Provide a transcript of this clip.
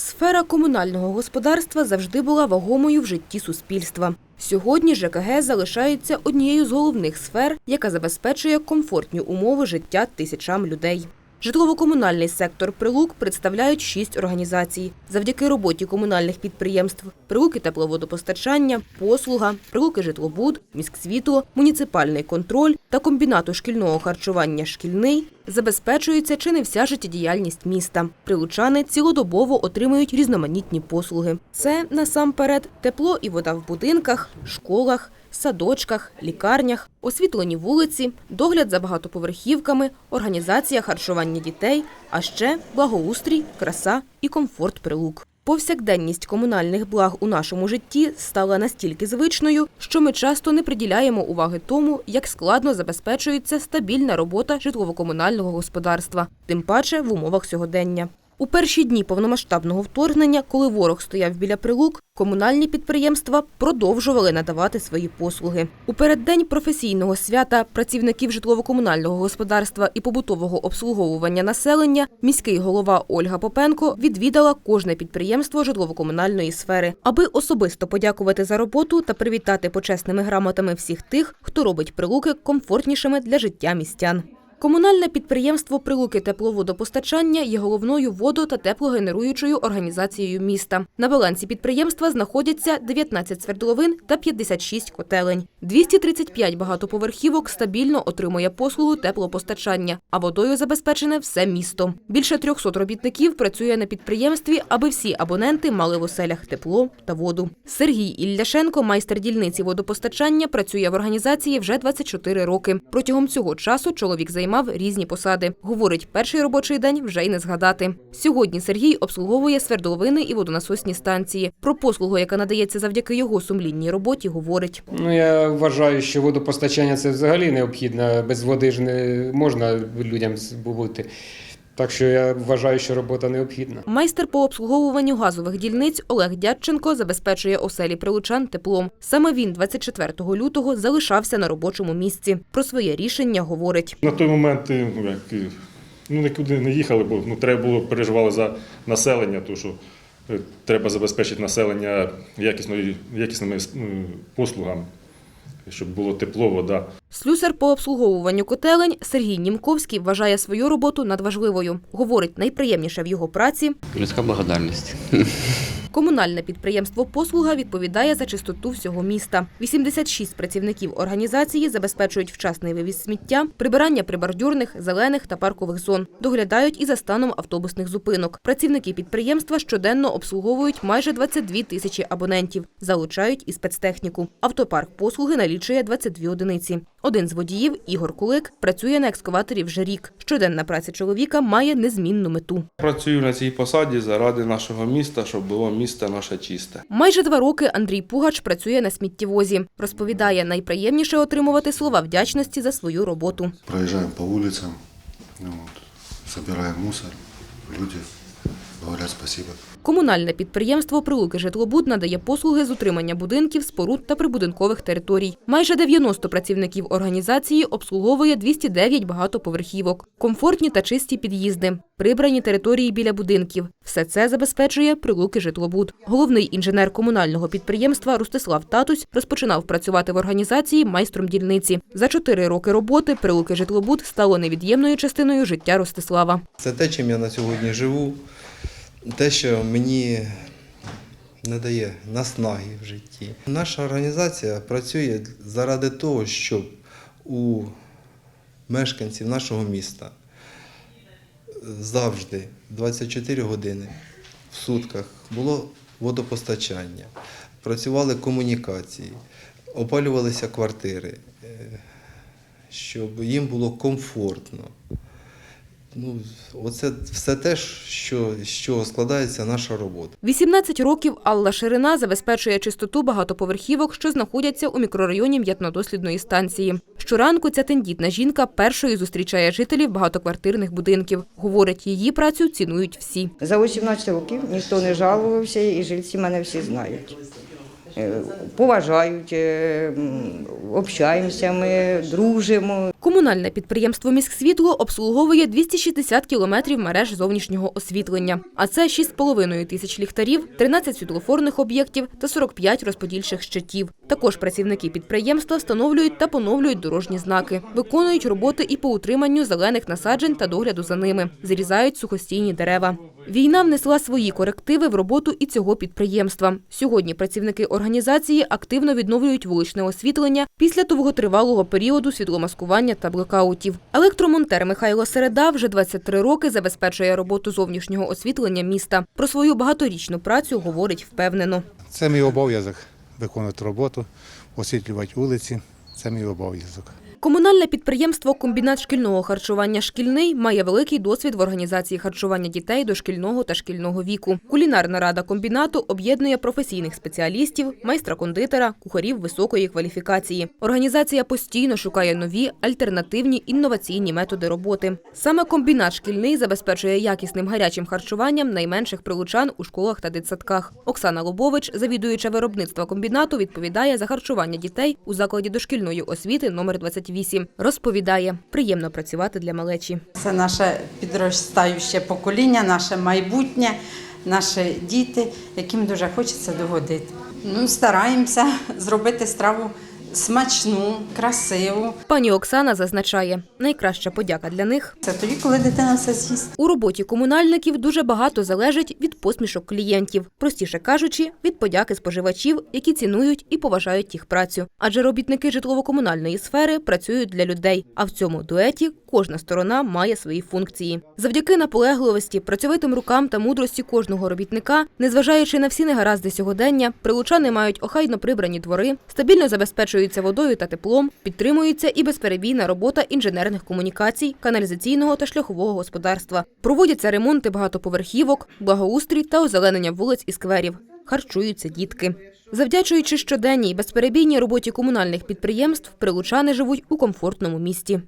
Сфера комунального господарства завжди була вагомою в житті суспільства. Сьогодні ЖКГ залишається однією з головних сфер, яка забезпечує комфортні умови життя тисячам людей. Житлово-комунальний сектор «Прилук» представляють шість організацій. Завдяки роботі комунальних підприємств «Прилуки тепловодопостачання», «Послуга», «Прилуки житлобуд», «Міськсвітло», «Муніципальний контроль» та комбінату шкільного харчування «Шкільний» забезпечується чи не вся життєдіяльність міста. Прилучани цілодобово отримують різноманітні послуги. Це насамперед тепло і вода в будинках, школах, садочках, лікарнях, освітлені вулиці, догляд за багатоповерхівками, організація харчування дітей, а ще благоустрій, краса і комфорт прилук. Повсякденність комунальних благ у нашому житті стала настільки звичною, що ми часто не приділяємо уваги тому, як складно забезпечується стабільна робота житлово-комунального господарства, тим паче в умовах сьогодення. У перші дні повномасштабного вторгнення, коли ворог стояв біля прилук, комунальні підприємства продовжували надавати свої послуги. У переддень професійного свята працівників житлово-комунального господарства і побутового обслуговування населення міський голова Ольга Попенко відвідала кожне підприємство житлово-комунальної сфери, аби особисто подякувати за роботу та привітати почесними грамотами всіх тих, хто робить прилуки комфортнішими для життя містян. Комунальне підприємство «Прилуки тепловодопостачання» є головною водо- та теплогенеруючою організацією міста. На балансі підприємства знаходяться 19 свердловин та 56 котелень. 235 багатоповерхівок стабільно отримує послугу теплопостачання, а водою забезпечене все місто. Більше 300 робітників працює на підприємстві, аби всі абоненти мали в оселях тепло та воду. Сергій Ілляшенко, майстер дільниці водопостачання, працює в організації вже 24 роки. Протягом цього часу чоловік займав різні посади. Говорить, перший робочий день вже й не згадати. Сьогодні Сергій обслуговує свердловини і водонасосні станції. Про послугу, яка надається завдяки його сумлінній роботі, говорить. Ну, я вважаю, що водопостачання це взагалі необхідно. Без води ж не можна людям бути. Так що я вважаю, що робота необхідна. Майстер по обслуговуванню газових дільниць Олег Дядченко забезпечує оселі прилучан теплом. Саме він 24 лютого залишався на робочому місці. Про своє рішення говорить. На той момент ну, як, ну, нікуди не їхали, бо ну, треба було переживали за населення, тому що е, треба забезпечити населення якісною, якісними е, послугами, щоб було тепло, вода. Слюсар по обслуговуванню котелень Сергій Німковський вважає свою роботу надважливою. Говорить, найприємніше в його праці Людська благодарність. Комунальне підприємство «Послуга» відповідає за чистоту всього міста. 86 працівників організації забезпечують вчасний вивіз сміття, прибирання прибордюрних, зелених та паркових зон. Доглядають і за станом автобусних зупинок. Працівники підприємства щоденно обслуговують майже 22 тисячі абонентів, залучають і спецтехніку. Автопарк «Послуги» налічує 22 одиниці. Один з водіїв, Ігор Кулик, працює на екскаваторі вже рік. Щоденна праця чоловіка має незмінну мету. Працюю на цій посаді заради нашого міста, щоб було місто наше чисте. Майже два роки Андрій Пугач працює на сміттєвозі. Розповідає, найприємніше отримувати слова вдячності за свою роботу. Проезжаем по улицам, ну вот, собираем мусор, люди говорят спасибо. Комунальне підприємство «Прилуки Житлобуд» надає послуги з утримання будинків, споруд та прибудинкових територій. Майже 90 працівників організації обслуговує 209 багатоповерхівок, комфортні та чисті під'їзди, прибрані території біля будинків. Все це забезпечує «Прилуки Житлобуд». Головний інженер комунального підприємства Ростислав Татусь розпочинав працювати в організації майстром дільниці. За чотири роки роботи «Прилуки Житлобуд» стало невід'ємною частиною життя Ростислава. Це те, чим я на сьогодні живу, те, що мені надає наснаги в житті. Наша організація працює заради того, щоб у мешканців нашого міста завжди 24 години в сутках було водопостачання, працювали комунікації, опалювалися квартири, е, щоб їм було комфортно. Ну, оце все те, що, з чого складається наша робота. 18 років Алла Ширина забезпечує чистоту багатоповерхівок, що знаходяться у мікрорайоні м'ятнодослідної станції. Щоранку ця тендітна жінка першою зустрічає жителів багатоквартирних будинків. Говорить, її працю цінують всі. За 18 років ніхто не жалувався, і жильці мене всі знають. Е, поважають, е, общаємося, ми дружимо. Комунальне підприємство «Міськсвітло» обслуговує 260 кілометрів мереж зовнішнього освітлення. А це 6,5 тисяч ліхтарів, 13 світлофорних об'єктів та 45 розподільчих щитів. Також працівники підприємства встановлюють та поновлюють дорожні знаки, виконують роботи і по утриманню зелених насаджень та догляду за ними, зрізають сухостійні дерева. Війна внесла свої корективи в роботу і цього підприємства. Сьогодні працівники організації активно відновлюють вуличне освітлення після довготривалого періоду світломаскування та блекаутів. Електромонтер Михайло Середа вже 23 роки забезпечує роботу зовнішнього освітлення міста. Про свою багаторічну працю говорить впевнено. Це мій обов'язок виконувати роботу, освітлювати вулиці. Це мій обов'язок. Комунальне підприємство Комбінат шкільного харчування Шкільний має великий досвід в організації харчування дітей дошкільного та шкільного віку. Кулінарна рада комбінату об'єднує професійних спеціалістів, майстра-кондитера, кухарів високої кваліфікації. Організація постійно шукає нові альтернативні інноваційні методи роботи. Саме комбінат шкільний забезпечує якісним гарячим харчуванням найменших прилучан у школах та дитсадках. Оксана Лобович, завідуюча виробництва комбінату, відповідає за харчування дітей у закладі дошкільної освіти номер 28. Розповідає, приємно працювати для малечі. Це наше підростаюче покоління, наше майбутнє, наші діти, яким дуже хочеться догодити. Ну, стараємося зробити страву смачну, красиву. Пані Оксана зазначає, найкраща подяка для них Це тоді, коли дитина все з'їсть. у роботі комунальників дуже багато залежить від посмішок клієнтів, простіше кажучи, від подяки споживачів, які цінують і поважають їх працю. Адже робітники житлово-комунальної сфери працюють для людей. А в цьому дуеті кожна сторона має свої функції. Завдяки наполегливості, працьовитим рукам та мудрості кожного робітника, незважаючи на всі негаразди сьогодення, прилучани мають охайно прибрані двори, стабільно забезпечуються водою та теплом, підтримується і безперебійна робота інженерних комунікацій, каналізаційного та шляхового господарства. Проводяться ремонти багатоповерхівок, благоустрій та озеленення вулиць і скверів. Харчуються дітки. Завдячуючи щоденній безперебійній роботі комунальних підприємств, прилучани живуть у комфортному місті.